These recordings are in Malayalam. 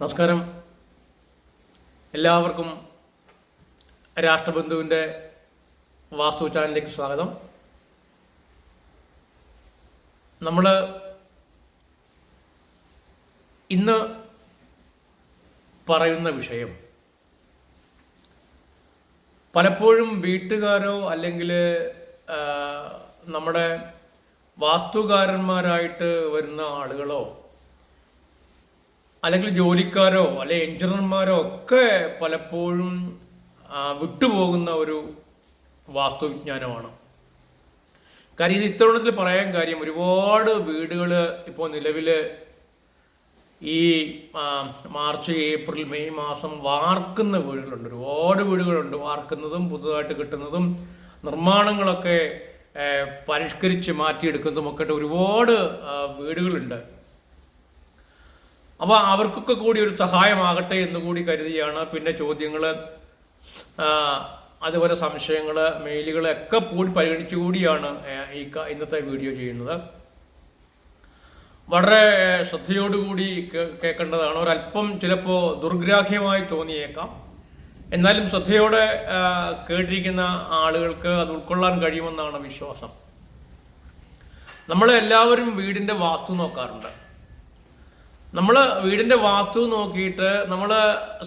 നമസ്കാരം. എല്ലാവർക്കും രാഷ്ട്രബന്ധുവിന്റെ വാസ്തു ചാനലിലേക്ക് സ്വാഗതം. നമ്മൾ ഇന്ന് പറയുന്ന വിഷയം പലപ്പോഴും വീട്ടുകാരോ അല്ലെങ്കിൽ നമ്മുടെ വാസ്തുകാരന്മാരായിട്ട് വരുന്ന ആളുകളോ അല്ലെങ്കിൽ ജോലിക്കാരോ അല്ലെ എഞ്ചിനീയർമാരോ ഒക്കെ പലപ്പോഴും വിട്ടുപോകുന്ന ഒരു വാസ്തുവിജ്ഞാനമാണ്. കാര്യം ഇത് ഇത്തവണത്തിൽ പറയാൻ കാര്യം ഒരുപാട് വീടുകൾ ഇപ്പോൾ നിലവിൽ ഈ മാർച്ച് ഏപ്രിൽ മെയ് മാസം വാർക്കുന്ന വീടുകളുണ്ട്. ഒരുപാട് വീടുകളുണ്ട്. വാർക്കുന്നതും പുതുതായിട്ട് കിട്ടുന്നതും നിർമ്മാണങ്ങളൊക്കെ പരിഷ്കരിച്ച് മാറ്റിയെടുക്കുന്നതും ഒക്കെ ഒരുപാട് വീടുകളുണ്ട്. അപ്പോൾ അവർക്കൊക്കെ കൂടി ഒരു സഹായമാകട്ടെ എന്ന് കൂടി കരുതിയാണ് പിന്നെ ചോദ്യങ്ങൾ അതുപോലെ സംശയങ്ങൾ മെയിലുകളൊക്കെ കൂടി പരിഗണിച്ചു കൂടിയാണ് ഈ ഇന്നത്തെ വീഡിയോ ചെയ്യുന്നത്. വളരെ ശ്രദ്ധയോടുകൂടി കേൾക്കേണ്ടതാണ്. ഒരല്പം ചിലപ്പോൾ ദുർഗ്രാഹ്യമായി തോന്നിയേക്കാം. എന്നാലും ശ്രദ്ധയോടെ കേട്ടിരിക്കുന്ന ആളുകൾക്ക് അത് ഉൾക്കൊള്ളാൻ കഴിയുമെന്നാണ് വിശ്വാസം. നമ്മളെല്ലാവരും വീടിന്റെ വാസ്തു നോക്കാറുണ്ട്. നമ്മൾ വീടിന്റെ വാസ്തു നോക്കിയിട്ട് നമ്മൾ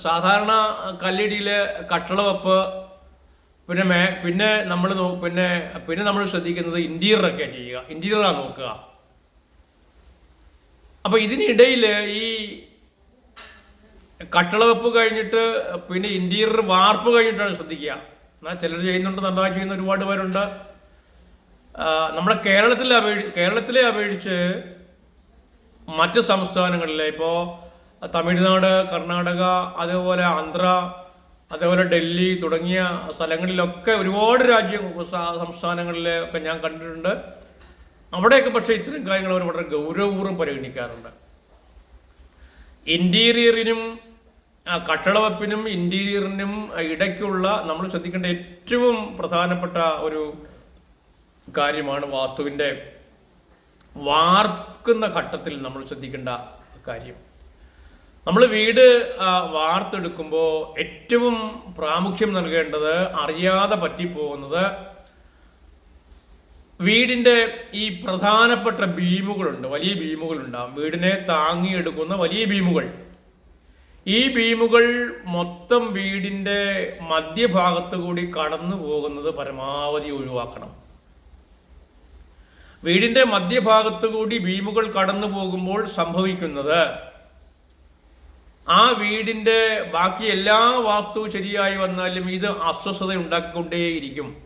സാധാരണ കല്ലിടിയിൽ കട്ടള വെപ്പ് പിന്നെ മേ പിന്നെ നമ്മൾ പിന്നെ പിന്നെ നമ്മൾ ശ്രദ്ധിക്കുന്നത് ഇന്റീരിയറൊക്കെ ചെയ്യുക. ഇന്റീരിയറാണ് നോക്കുക. അപ്പോൾ ഇതിനിടയിൽ ഈ കട്ടള വെപ്പ് കഴിഞ്ഞിട്ട് പിന്നെ ഇന്റീരിയർ വാർപ്പ് കഴിഞ്ഞിട്ടാണ് ശ്രദ്ധിക്കുക. എന്നാൽ ചിലർ ചെയ്യുന്നുണ്ട് നന്നായി ചെയ്യുന്ന ഒരുപാട് പേരുണ്ട്. നമ്മുടെ കേരളത്തിലെ അപേക്ഷ കേരളത്തിലെ അപേക്ഷിച്ച് മറ്റ് സംസ്ഥാനങ്ങളിലെ ഇപ്പോൾ തമിഴ്നാട് കർണാടക അതേപോലെ ആന്ധ്ര അതേപോലെ ഡൽഹി തുടങ്ങിയ സ്ഥലങ്ങളിലൊക്കെ ഒരുപാട് രാജ്യ സംസ്ഥാനങ്ങളിലൊക്കെ ഞാൻ കണ്ടിട്ടുണ്ട്. അവിടെയൊക്കെ പക്ഷേ ഇത്തരം കാര്യങ്ങൾ അവർ വളരെ ഗൗരവപൂർവം പരിഗണിക്കാറുണ്ട്. ഇന്റീരിയറിനും കട്ടളവെപ്പിനും ഇന്റീരിയറിനും ഇടയ്ക്കുള്ള നമ്മൾ ശ്രദ്ധിക്കേണ്ട ഏറ്റവും പ്രധാനപ്പെട്ട ഒരു കാര്യമാണ് വാസ്തുവിന്റെ വാർക്കുന്ന ഘട്ടത്തിൽ നമ്മൾ ശ്രദ്ധിക്കേണ്ട കാര്യം. നമ്മൾ വീട് വാർത്തെടുക്കുമ്പോൾ ഏറ്റവും പ്രാമുഖ്യം നൽകേണ്ടത് അറിയാതെ പറ്റിപ്പോകുന്നത് വീടിന്റെ ഈ പ്രധാനപ്പെട്ട ഭീമുകളുണ്ട്. വലിയ ബീമുകളുണ്ടാകും വീടിനെ താങ്ങിയെടുക്കുന്ന വലിയ ഭീമുകൾ. ഈ ഭീമുകൾ മൊത്തം വീടിന്റെ മധ്യഭാഗത്ത് കൂടി കടന്നു പോകുന്നത് പരമാവധി ഒഴിവാക്കണം. വീടിന്റെ മധ്യഭാഗത്ത് കൂടി ബീമുകൾ കടന്നു പോകുമ്പോൾ സംഭവിക്കുന്നത് ആ വീടിന്റെ ബാക്കി എല്ലാ വാസ്തു ശരിയായി വന്നാലും ഇത് അസ്വസ്ഥത ഉണ്ടാക്കിക്കൊണ്ടേയിരിക്കും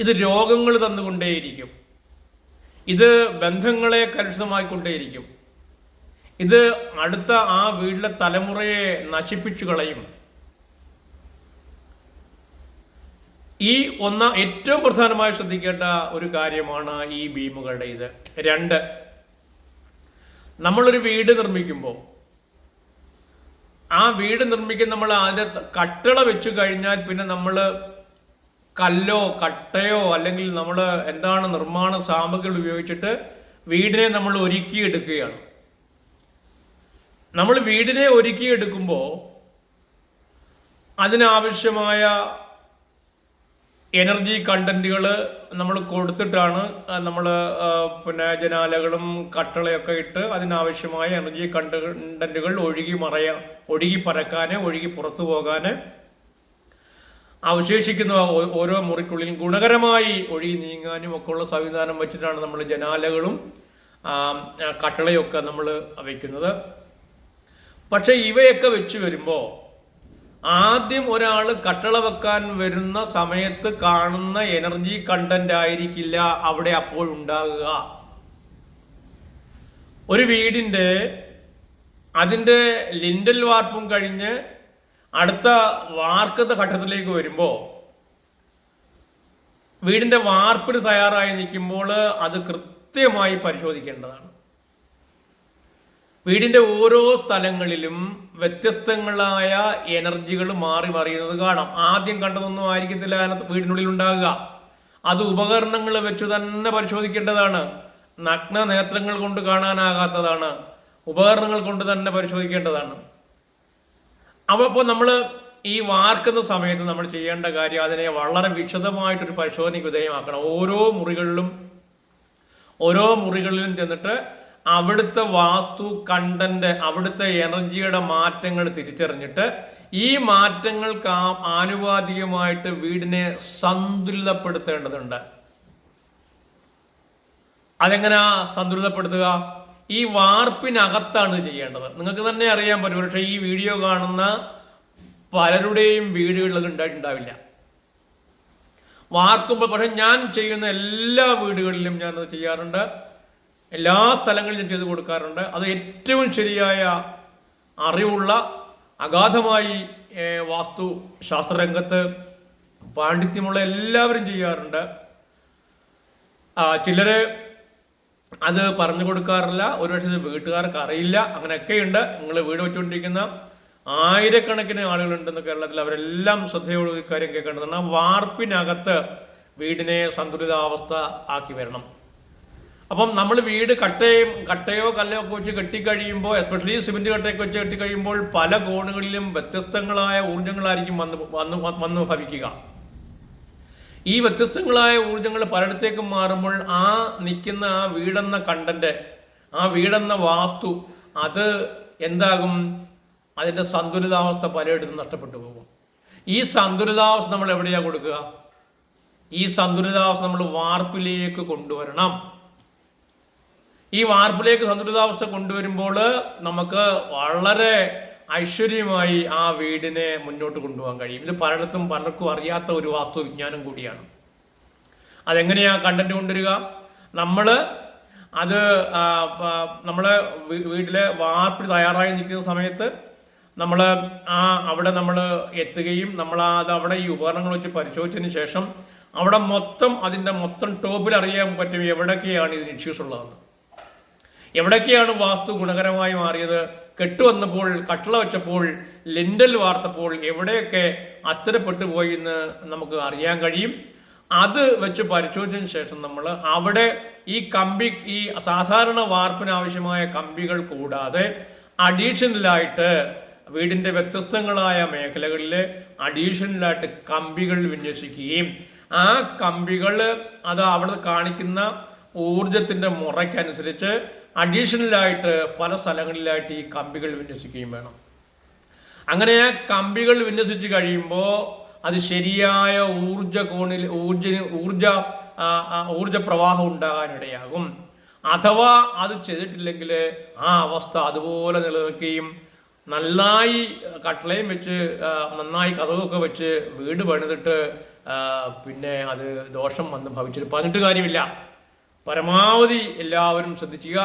ഇത് രോഗങ്ങൾ തന്നുകൊണ്ടേയിരിക്കും. ഇത് ബന്ധങ്ങളെ കലുഷിതമായിക്കൊണ്ടേയിരിക്കും ഇത് അടുത്ത ആ വീട്ടിലെ തലമുറയെ നശിപ്പിച്ചു കളയും. ഈ ഒന്ന ഏറ്റവും പ്രധാനമായി ശ്രദ്ധിക്കേണ്ട ഒരു കാര്യമാണ് ഈ ബീമുകളുടെ ഇത്. രണ്ട് നമ്മളൊരു വീട് നിർമ്മിക്കുമ്പോൾ ആ വീട് നിർമ്മിക്കുന്ന നമ്മൾ അതിന്റെ കട്ടള വെച്ച് കഴിഞ്ഞാൽ പിന്നെ നമ്മൾ കല്ലോ കട്ടയോ അല്ലെങ്കിൽ നമ്മൾ എന്താണ് നിർമ്മാണ സാമഗ്രികൾ ഉപയോഗിച്ചിട്ട് വീടിനെ നമ്മൾ ഒരുക്കിയെടുക്കുകയാണ് നമ്മൾ വീടിനെ ഒരുക്കിയെടുക്കുമ്പോൾ അതിനാവശ്യമായ എനർജി കണ്ടന്റുകൾ നമ്മൾ കൊടുത്തിട്ടാണ് നമ്മൾ പിന്നെ ജനാലകളും കട്ടളയൊക്കെ ഇട്ട് അതിനാവശ്യമായ എനർജി കണ്ടന്റുകൾ ഒഴുകി മറയ ഒഴുകി പരക്കാൻ ഒഴുകി പുറത്തു പോകാന് അവശേഷിക്കുന്ന ഓരോ മുറിക്കുള്ളിലും ഗുണകരമായി ഒഴുകി നീങ്ങാനും ഒക്കെ ഉള്ള സംവിധാനം വെച്ചിട്ടാണ് നമ്മൾ ജനാലകളും കട്ടളയൊക്കെ നമ്മൾ വയ്ക്കുന്നത്. പക്ഷേ ഇവയൊക്കെ വെച്ച് വരുമ്പോൾ ആദ്യം ഒരാൾ കട്ടള വെക്കാൻ വരുന്ന സമയത്ത് കാണുന്ന എനർജി കണ്ടന്റ് ആയിരിക്കില്ല അവിടെ അപ്പോൾ ഉണ്ടാകുക. ഒരു വീടിന്റെ അതിന്റെ ലിൻഡൽ വാർപ്പും കഴിഞ്ഞ് അടുത്ത വാർക്കത്തെ ഘട്ടത്തിലേക്ക് വരുമ്പോൾ വീടിന്റെ വാർപ്പിന് തയ്യാറായി നിൽക്കുമ്പോൾ അത് കൃത്യമായി പരിശോധിക്കേണ്ടതാണ്. വീടിന്റെ ഓരോ സ്ഥലങ്ങളിലും വ്യത്യസ്തങ്ങളായ എനർജികൾ മാറി മറിയുന്നത് കാണാം. ആദ്യം കണ്ടതൊന്നും ആയിരിക്കത്തില്ല അതിനകത്ത് വീടിനുള്ളിൽ ഉണ്ടാകുക. അത് ഉപകരണങ്ങൾ വെച്ച് തന്നെ പരിശോധിക്കേണ്ടതാണ്. നഗ്ന നേത്രങ്ങൾ കൊണ്ട് കാണാനാകാത്തതാണ്. ഉപകരണങ്ങൾ കൊണ്ട് തന്നെ പരിശോധിക്കേണ്ടതാണ്. അപ്പോൾ നമ്മൾ ഈ വാർക്കുന്ന സമയത്ത് നമ്മൾ ചെയ്യേണ്ട കാര്യം അതിനെ വളരെ വിശദമായിട്ടൊരു പരിശോധനയ്ക്ക് വിധേയമാക്കണം ഓരോ മുറികളിലും ഓരോ മുറികളിലും ചെന്നിട്ട് അവിടുത്തെ വാസ്തു കണ്ടന്റ് അവിടുത്തെ എനർജിയുടെ മാറ്റങ്ങൾ തിരിച്ചറിഞ്ഞിട്ട് ഈ മാറ്റങ്ങൾക്ക് ആനുപാതികമായിട്ട് വീടിനെ സന്തുലിതപ്പെടുത്തേണ്ടതുണ്ട്. അതെങ്ങനെയാ സന്തുലിതപ്പെടുത്തുക? ഈ വാർപ്പിനകത്താണ് ചെയ്യേണ്ടത്. നിങ്ങൾക്ക് തന്നെ അറിയാൻ പറ്റും പക്ഷേ ഈ വീഡിയോ കാണുന്ന പലരുടെയും വീടുകളിൽ ഉണ്ടായിട്ടുണ്ടാവില്ല. വാർക്കുമ്പോൾ പക്ഷെ ഞാൻ ചെയ്യുന്ന എല്ലാ വീടുകളിലും ഞാനത് ചെയ്യാറുണ്ട്. എല്ലാ സ്ഥലങ്ങളിലും ഞാൻ ചെയ്തു കൊടുക്കാറുണ്ട്. അത് ഏറ്റവും ശരിയായ അറിവുള്ള അഗാധമായി വാസ്തു ശാസ്ത്രരംഗത്ത് പാണ്ഡിത്യമുള്ള എല്ലാവരും ചെയ്യാറുണ്ട്. ചിലർ അത് പറഞ്ഞു കൊടുക്കാറില്ല ഒരുപക്ഷെ ഇത് വീട്ടുകാർക്ക് അറിയില്ല അങ്ങനെയൊക്കെയുണ്ട്. നിങ്ങൾ വീട് വെച്ചുകൊണ്ടിരിക്കുന്ന ആയിരക്കണക്കിന് ആളുകളുണ്ടെന്ന് കേരളത്തിൽ അവരെല്ലാം ശ്രദ്ധയോടെ കാര്യം കേൾക്കേണ്ടതാണ്. വാർപ്പിനകത്ത് വീടിനെ സന്തുലിതാവസ്ഥ ആക്കി വരണം. അപ്പം നമ്മൾ വീട് കട്ടയും കട്ടയോ കല്ലയോ ഒക്കെ വെച്ച് കെട്ടിക്കഴിയുമ്പോൾ എസ്പെഷ്യലി സിമെന്റ് കട്ടയൊക്കെ വെച്ച് കെട്ടിക്കഴിയുമ്പോൾ പല കോണുകളിലും വ്യത്യസ്തങ്ങളായ ഊർജങ്ങളായിരിക്കും വന്ന് വന്ന് വന്ന് ഭവിക്കുക. ഈ വ്യത്യസ്തങ്ങളായ ഊർജങ്ങൾ പലയിടത്തേക്കും മാറുമ്പോൾ ആ നിൽക്കുന്ന ആ വീടെന്ന കണ്ടന്റ് ആ വീടെന്ന വാസ്തു അത് എന്താകും? അതിന്റെ സന്തുലിതാവസ്ഥ പലയിടത്തും നഷ്ടപ്പെട്ടു പോകും. ഈ സന്തുലിതാവസ്ഥ നമ്മൾ എവിടെയാണ് കൊടുക്കുക? ഈ സന്തുലിതാവസ്ഥ നമ്മൾ വാർപ്പിലേക്ക് കൊണ്ടുവരണം. ഈ വാർപ്പിലേക്ക് സന്തുലിതാവസ്ഥ കൊണ്ടുവരുമ്പോൾ നമുക്ക് വളരെ ഐശ്വര്യമായി ആ വീടിനെ മുന്നോട്ട് കൊണ്ടുപോകാൻ കഴിയും. ഇത് പലയിടത്തും പലർക്കും അറിയാത്ത ഒരു വാസ്തു വിജ്ഞാനം കൂടിയാണ്. അതെങ്ങനെയാണ് കണ്ടന്റ് കൊണ്ടുവരിക? നമ്മൾ അത് നമ്മളെ വീട്ടിലെ വാർപ്പിൽ തയ്യാറായി നിൽക്കുന്ന സമയത്ത് നമ്മൾ ആ അവിടെ നമ്മൾ എത്തുകയും നമ്മൾ അത് അവിടെ ഈ ഉപകരണങ്ങൾ വെച്ച് പരിശോധിച്ചതിന് ശേഷം അവിടെ മൊത്തം അതിന്റെ മൊത്തം ടോപ്പിൽ അറിയാൻ പറ്റും എവിടെയൊക്കെയാണ് ഇതിന് ഇഷ്യൂസ് ഉള്ളതെന്ന്. എവിടൊക്കെയാണ് വാസ്തു ഗുണകരമായി മാറിയത്? കെട്ടുവന്നപ്പോൾ കട്ടള വെച്ചപ്പോൾ ലിൻഡൽ വാർത്തപ്പോൾ എവിടെയൊക്കെ അത്തരപ്പെട്ടു പോയി എന്ന് നമുക്ക് അറിയാൻ കഴിയും. അത് വെച്ച് പരിശോധിച്ചതിന് ശേഷം നമ്മൾ അവിടെ ഈ കമ്പി ഈ സാധാരണ വാർപ്പിന് ആവശ്യമായ കമ്പികൾ കൂടാതെ അഡീഷണലായിട്ട് വീടിന്റെ വ്യത്യസ്തങ്ങളായ മേഖലകളിൽ അഡീഷണലായിട്ട് കമ്പികൾ വിന്യസിക്കുകയും ആ കമ്പികൾ അത് അവിടെ കാണിക്കുന്ന ഊർജത്തിന്റെ മുറയ്ക്കനുസരിച്ച് അഡീഷണലായിട്ട് പല സ്ഥലങ്ങളിലായിട്ട് ഈ കമ്പികൾ വിന്യസിക്കുകയും വേണം. അങ്ങനെ കമ്പികൾ വിന്യസിച്ച് കഴിയുമ്പോൾ അത് ശരിയായ ഊർജ കോണിൽ ഊർജ ഊർജ ഊർജ പ്രവാഹം ഉണ്ടാകാനിടയാകും. അഥവാ അത് ചെയ്തിട്ടില്ലെങ്കിൽ ആ അവസ്ഥ അതുപോലെ നിലനിൽക്കുകയും നന്നായി കട്ടളയും വെച്ച് നന്നായി കഥകൊക്കെ വെച്ച് വീട് പണിതിട്ട് പിന്നെ അത് ദോഷം വന്ന് ഭവിച്ചിട്ട് പറഞ്ഞിട്ട് കാര്യമില്ല. പരമാവധി എല്ലാവരും ശ്രദ്ധിക്കുക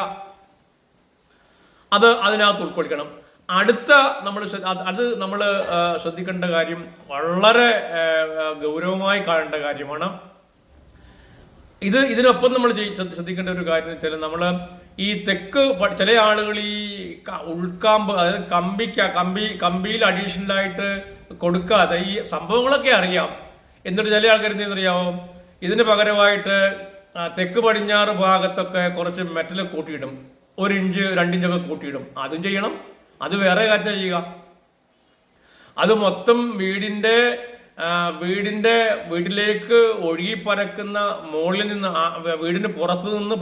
അത് അതിനകത്ത് ഉൾക്കൊള്ളിക്കണം. അടുത്ത നമ്മൾ അത് നമ്മൾ ശ്രദ്ധിക്കേണ്ട കാര്യം വളരെ ഗൗരവമായി കാണേണ്ട കാര്യമാണ്. ഇത് ഇതിനൊപ്പം നമ്മൾ ശ്രദ്ധിക്കേണ്ട ഒരു കാര്യം എന്ന് വെച്ചാൽ നമ്മൾ ഈ തെക്ക് ചില ആളുകൾ ഈ ഉൾക്കാമ്പ് അതായത് കമ്പിക്ക കമ്പി കമ്പിയിൽ അഡീഷണലായിട്ട് കൊടുക്കാതെ ഈ സംഭവങ്ങളൊക്കെ അറിയാം. എന്നിട്ട് ചില ആൾക്കാർ എന്തെന്നറിയാമോ ഇതിന് പകരമായിട്ട് തെക്ക് പടിഞ്ഞാറ് ഭാഗത്തൊക്കെ കുറച്ച് മെറ്റൽ കൂട്ടിയിടും. ഒരു ഇഞ്ച് രണ്ടിഞ്ചൊക്കെ കൂട്ടിയിടും. അതും ചെയ്യണം. അത് വേറെ കാച്ച ചെയ്യുക. അത് മൊത്തം വീടിന്റെ വീടിന്റെ വീട്ടിലേക്ക് ഒഴുകി പരക്കുന്ന മുകളിൽ നിന്ന് വീടിന്റെ പുറത്ത് നിന്ന്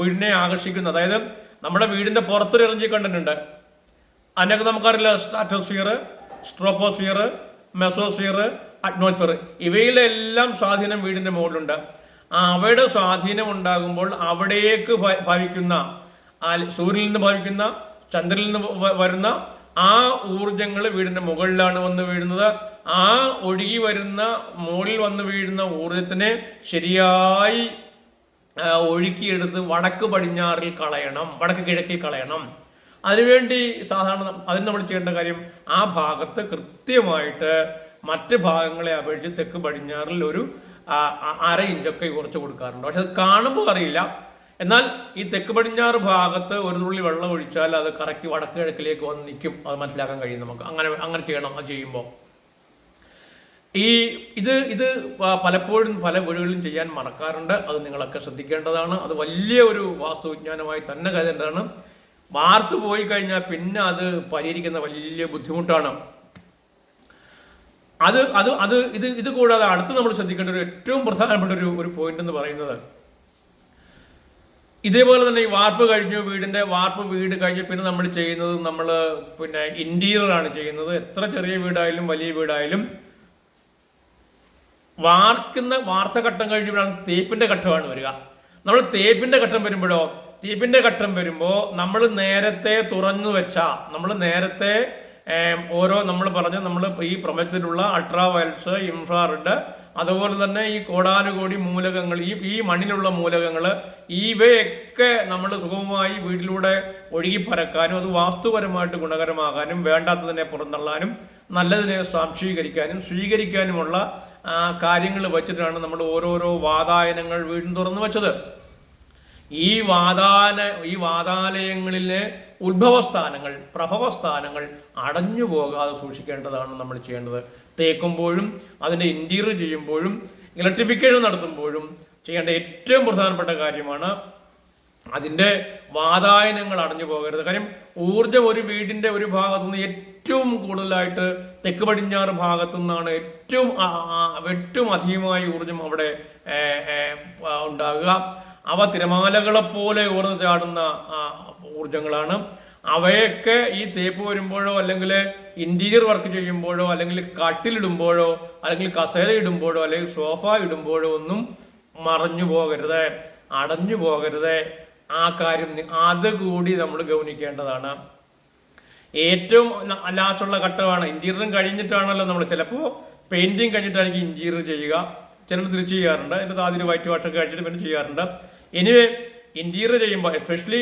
വീടിനെ ആകർഷിക്കുന്ന അതായത് നമ്മുടെ വീടിന്റെ പുറത്തൊരു എനർജി കണ്ടിട്ടുണ്ട്. അതിനൊക്കെ നമുക്കറിയില്ല സ്ട്രാറ്റോസ്ഫിയർ സ്ട്രോപ്പോസ്ഫിയർ മെസോസ്ഫിയർ അറ്റ്മോസ്ഫിയർ ഇവയിലെല്ലാം സ്വാധീനം വീടിന്റെ മുകളിലുണ്ട്. അവയുടെ സ്വാധീനം ഉണ്ടാകുമ്പോൾ അവിടേക്ക് ഭവിക്കുന്ന സൂര്യനിൽ നിന്ന് ഭവിക്കുന്ന ചന്ദ്രനിൽ നിന്ന് വരുന്ന ആ ഊർജങ്ങൾ വീടിന്റെ മുകളിലാണ് വന്ന് വീഴുന്നത്. ആ ഒഴുകി വരുന്ന മുകളിൽ വന്ന് വീഴുന്ന ഊർജത്തിനെ ശരിയായി ഒഴുക്കിയെടുത്ത് വടക്ക് പടിഞ്ഞാറിൽ കളയണം. വടക്ക് കിഴക്കിൽ കളയണം. അതിനുവേണ്ടി സാധാരണ അതിന് നമ്മൾ ചെയ്യേണ്ട കാര്യം ആ ഭാഗത്ത് കൃത്യമായിട്ട് മറ്റ് ഭാഗങ്ങളെ അപേക്ഷിച്ച് തെക്ക് പടിഞ്ഞാറിൽ ഒരു അര ഇഞ്ചൊക്കെ കുറച്ച് കൊടുക്കാറുണ്ട്. പക്ഷെ അത് കാണുമ്പോൾ അറിയില്ല. എന്നാൽ ഈ തെക്ക് പടിഞ്ഞാറ് ഭാഗത്ത് ഒരു തുള്ളി വെള്ളം ഒഴിച്ചാൽ അത് കറക്റ്റ് വടക്ക് കിഴക്കിലേക്ക് വന്ന് നിൽക്കും. അത് മനസ്സിലാക്കാൻ കഴിയും നമുക്ക്. അങ്ങനെ അങ്ങനെ ചെയ്യണം അത് ചെയ്യുമ്പോൾ. ഈ ഇത് ഇത് പലപ്പോഴും പല വീടുകളിലും ചെയ്യാൻ മറക്കാറുണ്ട്. അത് നിങ്ങളൊക്കെ ശ്രദ്ധിക്കേണ്ടതാണ്. അത് വലിയ ഒരു വാസ്തുവിജ്ഞാനമായി തന്നെ കരുതേണ്ടതാണ്. വാർത്ത് പോയി കഴിഞ്ഞാൽ പിന്നെ അത് പരിഹരിക്കുന്ന വലിയ ബുദ്ധിമുട്ടാണ്. അത് അത് അത് ഇത് ഇത് കൂടാതെ അടുത്ത് നമ്മൾ ശ്രദ്ധിക്കേണ്ട ഒരു ഏറ്റവും പ്രധാനപ്പെട്ട ഒരു ഒരു പോയിന്റ് എന്ന് പറയുന്നത് ഇതേപോലെ തന്നെ ഈ വാർപ്പ് കഴിഞ്ഞു വീടിന്റെ വാർപ്പ് വീട് കഴിഞ്ഞ് പിന്നെ നമ്മൾ ചെയ്യുന്നത് നമ്മൾ പിന്നെ ഇന്റീരിയർ ആണ് ചെയ്യുന്നത്. എത്ര ചെറിയ വീടായാലും വലിയ വീടായാലും വാർക്കുന്ന വാർത്ത ഘട്ടം കഴിഞ്ഞപ്പോഴാണ് തേപ്പിന്റെ ഘട്ടമാണ് വരിക. നമ്മൾ തേപ്പിന്റെ ഘട്ടം വരുമ്പോഴോ തേപ്പിന്റെ ഘട്ടം വരുമ്പോൾ നമ്മൾ നേരത്തെ തുറന്നു വെച്ച നമ്മൾ നേരത്തെ ഓരോ നമ്മൾ പറഞ്ഞു നമ്മൾ ഈ പ്രപഞ്ചത്തിലുള്ള അൾട്രാ വയലറ്റ്സ് ഇൻഫ്രാറെഡ് അതുപോലെ തന്നെ ഈ കോടാനുകോടി മൂലകങ്ങൾ ഈ ഈ മണ്ണിലുള്ള മൂലകങ്ങൾ ഇവയൊക്കെ നമ്മൾ സുഗമമായി വീട്ടിലൂടെ ഒഴുകി പരക്കാനും അത് വാസ്തുപരമായിട്ട് ഗുണകരമാകാനും വേണ്ടാത്തതിനെ പുറന്തള്ളാനും നല്ലതിനെ സ്വാംശീകരിക്കാനും സ്വീകരിക്കാനുമുള്ള കാര്യങ്ങൾ വച്ചിട്ടാണ് നമ്മൾ ഓരോരോ വാതായനങ്ങൾ വീണ്ടും തുറന്നു വെച്ചത്. ഈ വാതാന ഈ വാതാലയങ്ങളിലെ ഉത്ഭവസ്ഥാനങ്ങൾ പ്രഭവസ്ഥാനങ്ങൾ അടഞ്ഞു പോകാതെ സൂക്ഷിക്കേണ്ടതാണ് നമ്മൾ ചെയ്യേണ്ടത്. തേക്കുമ്പോഴും അതിന്റെ ഇന്റീരിയർ ചെയ്യുമ്പോഴും ഇലക്ട്രിഫിക്കേഷൻ നടത്തുമ്പോഴും ചെയ്യേണ്ട ഏറ്റവും പ്രധാനപ്പെട്ട കാര്യമാണ് അതിന്റെ വാതായനങ്ങൾ അടഞ്ഞു പോകരുത്. കാര്യം ഊർജം ഒരു വീടിന്റെ ഒരു ഭാഗത്തു നിന്ന് ഏറ്റവും കൂടുതലായിട്ട് തെക്ക് പടിഞ്ഞാറ് ഭാഗത്തു നിന്നാണ് ഏറ്റവും ഏറ്റവും അധികമായി ഊർജം അവിടെ ഉണ്ടാകുക. അവ തിരമാലകളെ പോലെ ഉയർന്നു ചാടുന്ന ഊർജങ്ങളാണ് അവയൊക്കെ ഈ തേപ്പ് വരുമ്പോഴോ അല്ലെങ്കിൽ ഇന്റീരിയർ വർക്ക് ചെയ്യുമ്പോഴോ അല്ലെങ്കിൽ കട്ടിലിടുമ്പോഴോ അല്ലെങ്കിൽ കസേര ഇടുമ്പോഴോ അല്ലെങ്കിൽ സോഫ ഇടുമ്പോഴോ ഒന്നും മറഞ്ഞു പോകരുത് അടഞ്ഞു പോകരുത്. ആ കാര്യം നി- അത് കൂടി നമ്മൾ ഗൗനിക്കേണ്ടതാണ്. ഏറ്റവും ലാസ്റ്റുള്ള ഘട്ടമാണ്. ഇന്റീരിയറും കഴിഞ്ഞിട്ടാണല്ലോ നമ്മൾ ചിലപ്പോൾ പെയിന്റിങ് കഴിഞ്ഞിട്ടായിരിക്കും ഇന്റീരിയർ ചെയ്യുക. ചിലർ തിരിച്ചു ചെയ്യാറുണ്ട്. എന്നിട്ട് ആദ്യം വൈറ്റ് വാഷൊക്കെ കഴിച്ചിട്ട് പിന്നെ ചെയ്യാറുണ്ട്. എനിവേ ഇന്റീരിയർ ചെയ്യുമ്പോൾ എസ്പെഷ്യലി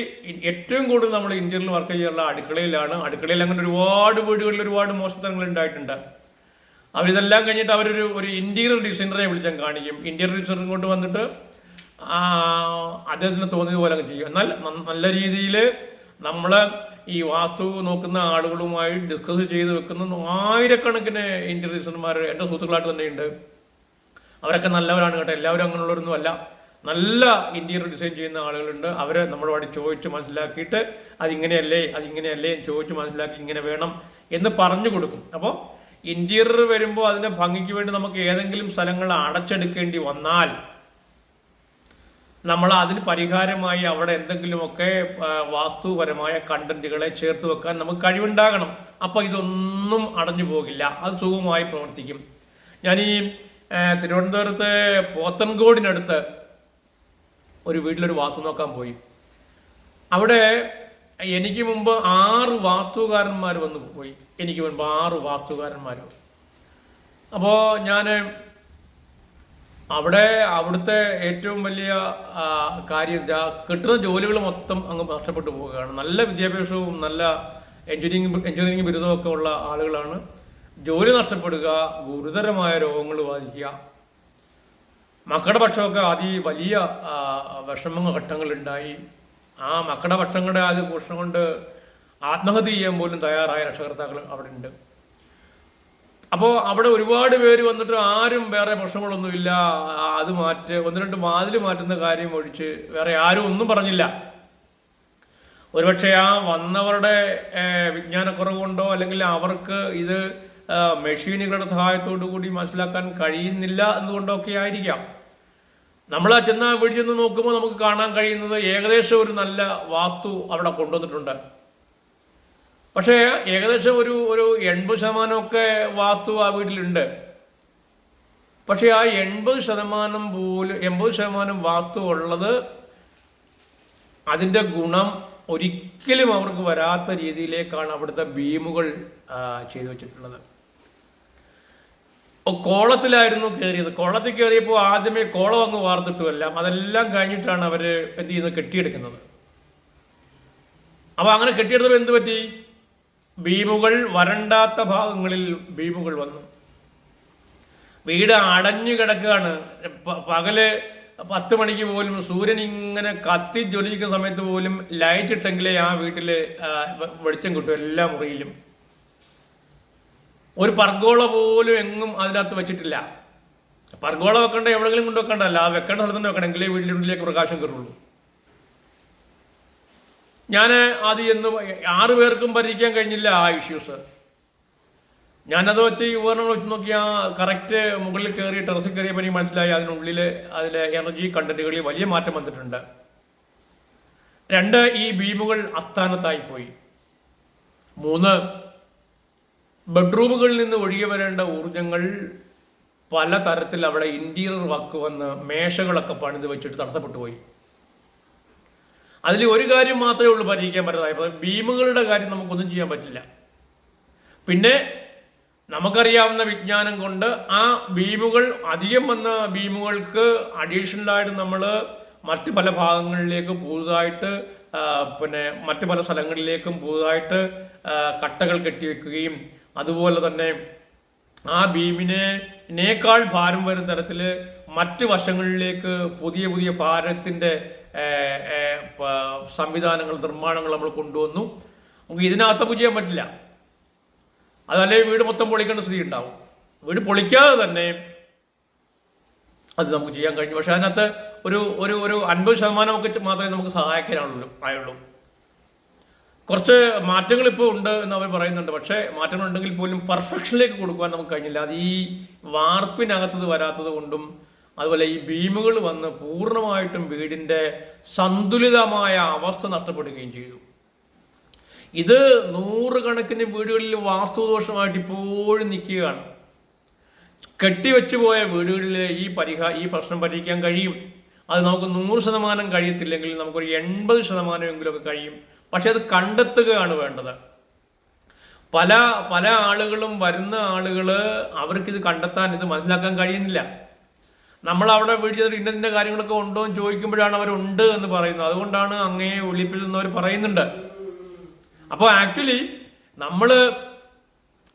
ഏറ്റവും കൂടുതൽ നമ്മൾ ഇന്റീരിയറിൽ വർക്ക് ചെയ്യാറുള്ള അടുക്കളയിലാണ്. അടുക്കളയിൽ അങ്ങനെ ഒരുപാട് വീടുകളിൽ ഒരുപാട് മോശത്തരങ്ങൾ ഉണ്ടായിട്ടുണ്ട്. അവരിതെല്ലാം കഴിഞ്ഞിട്ട് അവരൊരു ഒരു ഇന്റീരിയർ ഡിസൈനറെ വിളിച്ചാൽ കാണിക്കും. ഇന്റീരിയർ ഡിസൈനർ കൊണ്ട് വന്നിട്ട് അദ്ദേഹത്തിന് തോന്നിയത് പോലെ അങ്ങ് ചെയ്യും. എന്നാൽ നല്ല രീതിയിൽ നമ്മൾ ഈ വാസ്തു നോക്കുന്ന ആളുകളുമായി ഡിസ്കസ് ചെയ്ത് വെക്കുന്ന ആയിരക്കണക്കിന് ഇന്റീരിയർ ഡിസൈനർമാർ എന്റെ സുഹൃത്തുക്കളായിട്ട് തന്നെയുണ്ട്. അവരൊക്കെ നല്ലവരാണ് കേട്ടോ. എല്ലാവരും അങ്ങനെയുള്ളവരൊന്നും അല്ല നല്ല ഇന്റീരിയർ ഡിസൈൻ ചെയ്യുന്ന ആളുകളുണ്ട്. അവരെ നമ്മളോട് ചോദിച്ച് മനസ്സിലാക്കിയിട്ട് അതിങ്ങനെയല്ലേ അതിങ്ങനെയല്ലേ ചോദിച്ച് മനസ്സിലാക്കി ഇങ്ങനെ വേണം എന്ന് പറഞ്ഞു കൊടുക്കും. അപ്പോൾ ഇന്റീരിയർ വരുമ്പോൾ അതിന്റെ ഭംഗിക്ക് വേണ്ടി നമുക്ക് ഏതെങ്കിലും സ്ഥലങ്ങൾ അടച്ചെടുക്കേണ്ടി വന്നാൽ നമ്മൾ അതിന് പരിഹാരമായി അവിടെ എന്തെങ്കിലുമൊക്കെ വാസ്തുപരമായ കണ്ടന്റുകളെ ചേർത്ത് വെക്കാൻ നമുക്ക് കഴിവുണ്ടാകണം. അപ്പോൾ ഇതൊന്നും അടഞ്ഞു പോകില്ല. അത് സുഖമായി പ്രവർത്തിക്കും. ഞാൻ ഈ തിരുവനന്തപുരത്ത് പോത്തൻകോടിനടുത്ത് ഒരു വീട്ടിലൊരു വാസ്തു നോക്കാൻ പോയി. അവിടെ എനിക്ക് മുമ്പ് ആറ് വാസ്തുകാരന്മാർ വന്ന് പോയി. എനിക്ക് മുൻപ് ആറ് വാസ്തുകാരന്മാർ അപ്പോൾ ഞാൻ അവിടെ അവിടുത്തെ ഏറ്റവും വലിയ കാര്യം കിട്ടുന്ന ജോലികൾ മൊത്തം അങ്ങ് നഷ്ടപ്പെട്ടു പോവുകയാണ്. നല്ല വിദ്യാഭ്യാസവും നല്ല എഞ്ചിനീയറിംഗ് എഞ്ചിനീയറിംഗ് ബിരുദമൊക്കെ ഉള്ള ആളുകളാണ്. ജോലി നഷ്ടപ്പെടുക ഗുരുതരമായ രോഗങ്ങൾ ബാധിക്കുക മക്കളുടെ പക്ഷമൊക്കെ അതി വലിയ വിഷമ ഘട്ടങ്ങളുണ്ടായി. ആ മക്കടപക്ഷങ്ങളുടെ പക്ഷങ്ങളുടെ അത് പ്രശ്നം കൊണ്ട് ആത്മഹത്യ ചെയ്യാൻ പോലും തയ്യാറായ രക്ഷകർത്താക്കൾ അവിടെ ഉണ്ട് അപ്പോൾ അവിടെ ഒരുപാട് പേര് വന്നിട്ട് ആരും വേറെ പ്രശ്നങ്ങളൊന്നുമില്ല അത് മാറ്റ് ഒന്ന് രണ്ട് വാതിൽ മാറ്റുന്ന കാര്യം ഒഴിച്ച് വേറെ ആരും ഒന്നും പറഞ്ഞില്ല. ഒരുപക്ഷെ ആ വന്നവരുടെ വിജ്ഞാനക്കുറവ് കൊണ്ടോ അല്ലെങ്കിൽ അവർക്ക് ഇത് മെഷീനുകളുടെ സഹായത്തോടു കൂടി മനസ്സിലാക്കാൻ കഴിയുന്നില്ല എന്നുകൊണ്ടൊക്കെ ആയിരിക്കാം. നമ്മൾ ആ ചെന്ന വീട് ചെന്ന് നോക്കുമ്പോൾ നമുക്ക് കാണാൻ കഴിയുന്നത് ഏകദേശം ഒരു നല്ല വാസ്തു അവിടെ കൊണ്ടുവന്നിട്ടുണ്ട്. പക്ഷേ ഏകദേശം ഒരു ഒരു എൺപത് ശതമാനമൊക്കെ വാസ്തു ആ വീട്ടിലുണ്ട്. പക്ഷേ ആ എൺപത് ശതമാനം പോലും എൺപത് ശതമാനം വാസ്തു ഉള്ളത് അതിന്റെ ഗുണം ഒരിക്കലും അവർക്ക് വരാത്ത രീതിയിലേക്കാണ് അവിടുത്തെ ഭീമുകൾ ചെയ്തു വെച്ചിട്ടുള്ളത്. ഓ, കോളത്തിലായിരുന്നു കയറിയത് കോളത്തിൽ കയറിയപ്പോൾ ആദ്യമേ കോളം അങ്ങ് വാർത്തിട്ടുമല്ല അതെല്ലാം കഴിഞ്ഞിട്ടാണ് അവർ എന്ത് ചെയ്യുന്നത്? കെട്ടിയെടുക്കുന്നത്. അപ്പോൾ അങ്ങനെ കെട്ടിയെടുത്തപ്പോൾ എന്ത് പറ്റി? ഭീമുകൾ വരണ്ടാത്ത ഭാഗങ്ങളിൽ ഭീമുകൾ വന്നു. വീട് അടഞ്ഞു കിടക്കുകയാണ്. പകൽ പത്ത് മണിക്ക് പോലും സൂര്യൻ ഇങ്ങനെ കത്തി ജ്വലിക്കുന്ന സമയത്ത് പോലും ലൈറ്റ് ഇട്ടെങ്കിലേ ആ വീട്ടിൽ വെളിച്ചം കിട്ടും എല്ലാ മുറിയിലും. ഒരു പർഗോള പോലും എങ്ങും അതിനകത്ത് വെച്ചിട്ടില്ല. പർഗോള വെക്കേണ്ട എവിടെയെങ്കിലും കൊണ്ട് വെക്കേണ്ടല്ല ആ വെക്കേണ്ട സ്ഥലത്ത് തന്നെ വെക്കണം. എങ്കിലേ വീട്ടിനുള്ളിലേക്ക് പ്രകാശം കയറുള്ളൂ. ഞാൻ അത് എന്ന് ആറു പേർക്കും പരിഹരിക്കാൻ കഴിഞ്ഞില്ല ആ ഇഷ്യൂസ് ഞാനത് വെച്ച് ഈ ഉപകരണങ്ങൾ വെച്ച് നോക്കിയാൽ കറക്റ്റ് മുകളിൽ കയറി ടെറസിൽ കയറിയപ്പോൾ എനിക്ക് മനസ്സിലായി അതിനുള്ളിൽ അതിലെ എനർജി കണ്ടന്റുകളിൽ വലിയ മാറ്റം വന്നിട്ടുണ്ട്. രണ്ട് ഈ ബീമുകൾ അസ്ഥാനത്തായി പോയി. മൂന്ന് ബെഡ്റൂമുകളിൽ നിന്ന് ഒഴുകി വരേണ്ട ഊർജങ്ങൾ പല തരത്തിൽ അവിടെ ഇന്റീരിയർ വർക്ക് വന്ന് മേശകളൊക്കെ പണിത് വെച്ചിട്ട് തടസ്സപ്പെട്ടു പോയി. അതിൽ ഒരു കാര്യം മാത്രമേ ഉള്ളൂ പരിഹരിക്കാൻ പറ്റാതായപ്പോൾ ഭീമുകളുടെ കാര്യം നമുക്കൊന്നും ചെയ്യാൻ പറ്റില്ല. പിന്നെ നമുക്കറിയാവുന്ന വിജ്ഞാനം കൊണ്ട് ആ ഭീമുകൾ അധികം വന്ന ഭീമുകൾക്ക് അഡീഷണലായിട്ട് നമ്മൾ മറ്റ് പല ഭാഗങ്ങളിലേക്ക് പുതുതായിട്ട് പിന്നെ മറ്റ് പല സ്ഥലങ്ങളിലേക്കും പുതുതായിട്ട് കട്ടകൾ കെട്ടിവെക്കുകയും അതുപോലെ തന്നെ ആ ഭീമിനെ നേക്കാൾ ഭാരം വരുന്ന തരത്തിൽ മറ്റ് വശങ്ങളിലേക്ക് പുതിയ പുതിയ ഭാരത്തിന്റെ സംവിധാനങ്ങൾ നിർമ്മാണങ്ങൾ നമ്മൾ കൊണ്ടുവന്നു. നമുക്ക് ഇതിനകത്ത് ചെയ്യാൻ പറ്റില്ല. അതല്ലേ വീട് മൊത്തം പൊളിക്കേണ്ട സ്ഥിതി ഉണ്ടാവും. വീട് പൊളിക്കാതെ തന്നെ അത് നമുക്ക് ചെയ്യാൻ കഴിഞ്ഞു. പക്ഷെ അതിനകത്ത് ഒരു ഒരു ഒരു അൻപത് ശതമാനമൊക്കെ മാത്രമേ നമുക്ക് സഹായിക്കാനുള്ളൂ ആയുള്ളൂ. കുറച്ച് മാറ്റങ്ങൾ ഇപ്പോൾ ഉണ്ട് എന്ന് അവർ പറയുന്നുണ്ട്. പക്ഷേ മാറ്റങ്ങൾ ഉണ്ടെങ്കിൽ പോലും പെർഫെക്ഷനിലേക്ക് കൊടുക്കുവാൻ നമുക്ക് കഴിഞ്ഞില്ല. അത് ഈ വാർപ്പിനകത്തത് വരാത്തത് കൊണ്ടും അതുപോലെ ഈ ബീമുകൾ വന്ന് പൂർണമായിട്ടും വീടിന്റെ സന്തുലിതമായ അവസ്ഥ നഷ്ടപ്പെടുകയും ചെയ്തു. ഇത് നൂറുകണക്കിന് വീടുകളിൽ വാസ്തുദോഷമായിട്ട് ഇപ്പോഴും നിൽക്കുകയാണ്. കെട്ടിവെച്ചു പോയ വീടുകളിൽ ഈ പരിഹാ ഈ പ്രശ്നം പരിഹരിക്കാൻ കഴിയും. അത് നമുക്ക് നൂറ് ശതമാനം കഴിയത്തില്ലെങ്കിൽ നമുക്കൊരു എൺപത് ശതമാനമെങ്കിലുമൊക്കെ കഴിയും. പക്ഷെ അത് കണ്ടെത്തുകയാണ് വേണ്ടത്. പല പല ആളുകളും വരുന്ന ആളുകൾ അവർക്കിത് കണ്ടെത്താൻ ഇത് മനസ്സിലാക്കാൻ കഴിയുന്നില്ല. നമ്മൾ അവിടെ വീട്ടിൽ ഇന്നതിന്റെ കാര്യങ്ങളൊക്കെ ഉണ്ടോ എന്ന് ചോദിക്കുമ്പോഴാണ് അവരുണ്ട് എന്ന് പറയുന്നത്. അതുകൊണ്ടാണ് അങ്ങേ ഒളിപ്പിൽ നിന്നവർ പറയുന്നുണ്ട്. അപ്പോൾ ആക്ച്വലി നമ്മൾ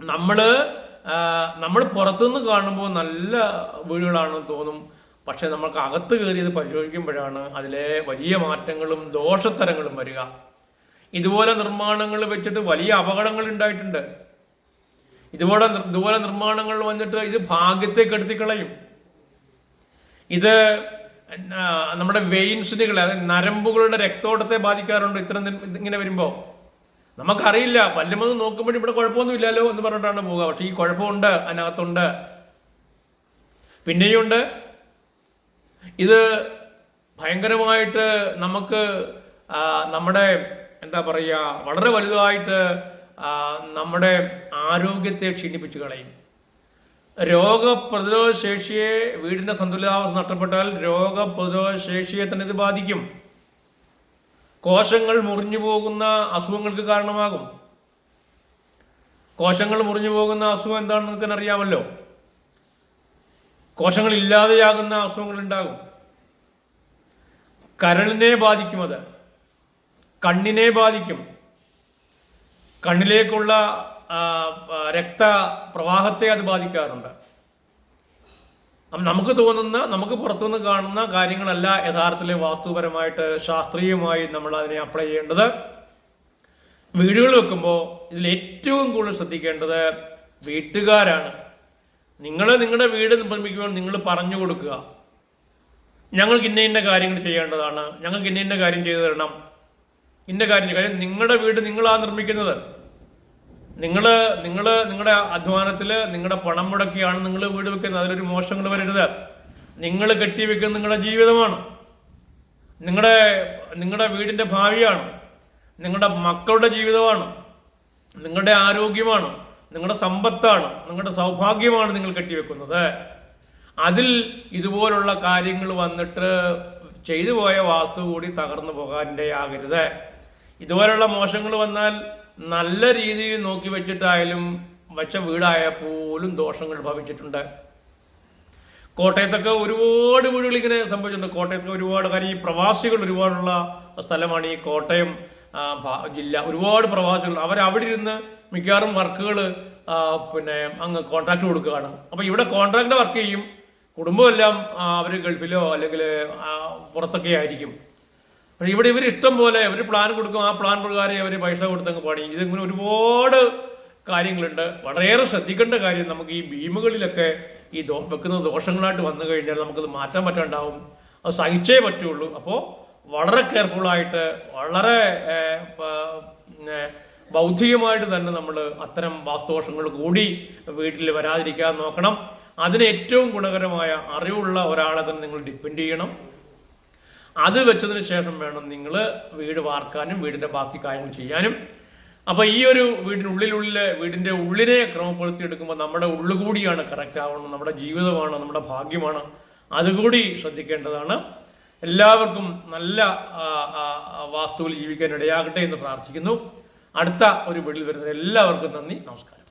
നമ്മൾ നമ്മൾ പുറത്തുനിന്ന് കാണുമ്പോൾ നല്ല വീടുകളാണെന്ന് തോന്നും. പക്ഷെ നമ്മൾക്ക് അകത്ത് കയറിയത് പരിശോധിക്കുമ്പോഴാണ് അതിലെ വലിയ മാറ്റങ്ങളും ദോഷത്തരങ്ങളും വരിക. ഇതുപോലെ നിർമ്മാണങ്ങൾ വെച്ചിട്ട് വലിയ അപകടങ്ങൾ ഉണ്ടായിട്ടുണ്ട്. ഇതുപോലെ ഇതുപോലെ നിർമ്മാണങ്ങൾ വന്നിട്ട് ഇത് ഭാഗ്യത്തെ കെടുത്തിക്കളയും ഇത് ആ, നമ്മുടെ വെയിൻസിനുകൾ അതായത് നരമ്പുകളുടെ രക്തോട്ടത്തെ ബാധിക്കാറുണ്ട് ഇത്തരം ഇങ്ങനെ വരുമ്പോൾ നമുക്കറിയില്ല പല്ലുമെന്ന് നോക്കുമ്പോൾ ഇവിടെ കുഴപ്പമൊന്നും ഇല്ലല്ലോ എന്ന് പറഞ്ഞിട്ടാണ് പോവുക. പക്ഷെ ഈ കുഴപ്പമുണ്ട് അതിനകത്തുണ്ട്. പിന്നെയുണ്ട് ഇത് ഭയങ്കരമായിട്ട് നമുക്ക് നമ്മുടെ എന്താ പറയുക വളരെ വലുതായിട്ട് നമ്മുടെ ആരോഗ്യത്തെ ക്ഷീണിപ്പിച്ചു കളയും. രോഗപ്രതിരോധ ശേഷിയെ വീടിന്റെ സന്തുലിതാവസ്ഥ നഷ്ടപ്പെട്ടാൽ രോഗപ്രതിരോധ ശേഷിയെ തന്നെ ഇത് ബാധിക്കും. കോശങ്ങൾ മുറിഞ്ഞു പോകുന്ന അസുഖങ്ങൾക്ക് കാരണമാകും. കോശങ്ങൾ മുറിഞ്ഞു പോകുന്ന അസുഖം എന്താണെന്ന് നിങ്ങൾക്ക് അറിയാമല്ലോ. കോശങ്ങൾ ഇല്ലാതെയാകുന്ന അസുഖങ്ങൾ ഉണ്ടാകും. കരളിനെ ബാധിക്കും അത്. കണ്ണിനെ ബാധിക്കും. കണ്ണിലേക്കുള്ള രക്ത പ്രവാഹത്തെ അത് ബാധിക്കാറുണ്ട്. നമുക്ക് തോന്നുന്ന നമുക്ക് പുറത്തുനിന്ന് കാണുന്ന കാര്യങ്ങളല്ല യഥാർത്ഥത്തിൽ വാസ്തുപരമായിട്ട് ശാസ്ത്രീയമായി നമ്മൾ അതിനെ അപ്ലൈ ചെയ്യേണ്ടത്. വീടുകൾ വെക്കുമ്പോൾ ഇതിൽ ഏറ്റവും കൂടുതൽ ശ്രദ്ധിക്കേണ്ടത് വീട്ടുകാരാണ്. നിങ്ങൾ നിങ്ങളുടെ വീട് നിർമ്മിക്കുമ്പോൾ നിങ്ങൾ പറഞ്ഞു കൊടുക്കുക. ഞങ്ങൾക്ക് ഇന്ന ഇന്ന കാര്യങ്ങൾ ചെയ്യേണ്ടതാണ്. ഞങ്ങൾക്ക് ഇന്ന ഇന്ന കാര്യം ചെയ്തു തരണം. ഇന്ന കാര്യം കാര്യം നിങ്ങളുടെ വീട് നിങ്ങളാ നിർമ്മിക്കുന്നത്. നിങ്ങൾ നിങ്ങൾ നിങ്ങളുടെ അധ്വാനത്തിൽ നിങ്ങളുടെ പണം മുടക്കിയാണ് നിങ്ങൾ വീട് വെക്കുന്നത്. അതിലൊരു മോശങ്ങൾ വരരുത്. നിങ്ങൾ കെട്ടിവെക്കുന്നത് നിങ്ങളുടെ ജീവിതമാണ്. നിങ്ങളുടെ നിങ്ങളുടെ വീടിന്റെ ഭാവിയാണ്. നിങ്ങളുടെ മക്കളുടെ ജീവിതമാണ്. നിങ്ങളുടെ ആരോഗ്യമാണ്. നിങ്ങളുടെ സമ്പത്താണ്. നിങ്ങളുടെ സൗഭാഗ്യമാണ് നിങ്ങൾ കെട്ടിവെക്കുന്നത്. അതിൽ ഇതുപോലുള്ള കാര്യങ്ങൾ വന്നിട്ട് ചെയ്തു പോയ വാസ്തു കൂടി തകർന്നു പോകാനിടയാകരുത്. ഇതുപോലുള്ള മോശങ്ങൾ വന്നാൽ നല്ല രീതിയിൽ നോക്കി വെച്ചിട്ടായാലും വച്ച വീടായ പോലും ദോഷങ്ങൾ ഭവിച്ചിട്ടുണ്ട്. കോട്ടയത്തൊക്കെ ഒരുപാട് വീടുകൾ ഇങ്ങനെ സംഭവിച്ചിട്ടുണ്ട്. കോട്ടയത്തൊക്കെ ഒരുപാട് കാര്യം ഈ പ്രവാസികൾ ഒരുപാടുള്ള സ്ഥലമാണ് ഈ കോട്ടയം ജില്ല. ഒരുപാട് പ്രവാസികൾ. അവർ അവിടെ ഇരുന്ന് മിക്കവാറും വർക്കുകൾ പിന്നെ അങ്ങ് കോൺട്രാക്ട് കൊടുക്കുകയാണ്. അപ്പോൾ ഇവിടെ കോൺട്രാക്ട് വർക്ക് ചെയ്യും. കുടുംബമെല്ലാം അവർ ഗൾഫിലോ അല്ലെങ്കിൽ പുറത്തൊക്കെ ആയിരിക്കും. പക്ഷേ ഇവിടെ ഇവർ ഇഷ്ടം പോലെ അവർ പ്ലാൻ കൊടുക്കും ആ പ്ലാൻ പ്രകാരം അവർ പൈസ കൊടുത്തങ്ങ് പണി. ഇതിങ്ങനെ ഒരുപാട് കാര്യങ്ങളുണ്ട്. വളരെയേറെ ശ്രദ്ധിക്കേണ്ട കാര്യം നമുക്ക് ഈ ഭീമുകളിലൊക്കെ ഈ ദോ വെക്കുന്ന ദോഷങ്ങളായിട്ട് വന്നു കഴിഞ്ഞാൽ നമുക്കത് മാറ്റാൻ പറ്റാണ്ടാവും. അത് സഹിച്ചേ പറ്റുള്ളൂ. അപ്പോൾ വളരെ കെയർഫുള്ളായിട്ട് വളരെ ബൗദ്ധികമായിട്ട് തന്നെ നമ്മൾ അത്തരം വാസ്തുദോഷങ്ങൾ കൂടി വീട്ടിൽ വരാതിരിക്കാൻ നോക്കണം. അതിന് ഏറ്റവും ഗുണകരമായ അറിവുള്ള ഒരാളെ തന്നെ നിങ്ങൾ ഡിപ്പെൻഡ് ചെയ്യണം. അത് വെച്ചതിന് ശേഷം വേണം നിങ്ങൾ വീട് വാർക്കാനും വീടിന്റെ ബാക്കി കാര്യങ്ങൾ ചെയ്യാനും. അപ്പോൾ ഈ ഒരു വീടിനുള്ളിലുള്ള വീടിന്റെ ഉള്ളിനെ ക്രമപ്പെടുത്തിയെടുക്കുമ്പോൾ നമ്മുടെ ഉള്ളുകൂടിയാണ് കറക്റ്റ് ആവണം നമ്മുടെ ജീവിതമാണ് നമ്മുടെ ഭാഗ്യമാണ്. അതുകൂടി ശ്രദ്ധിക്കേണ്ടതാണ്. എല്ലാവർക്കും നല്ല വാസ്തുവിൽ ജീവിക്കാൻ ഇടയാകട്ടെ എന്ന് പ്രാർത്ഥിക്കുന്നു. അടുത്ത ഒരു വീട്ടിൽ വരുന്ന എല്ലാവർക്കും നന്ദി നമസ്കാരം.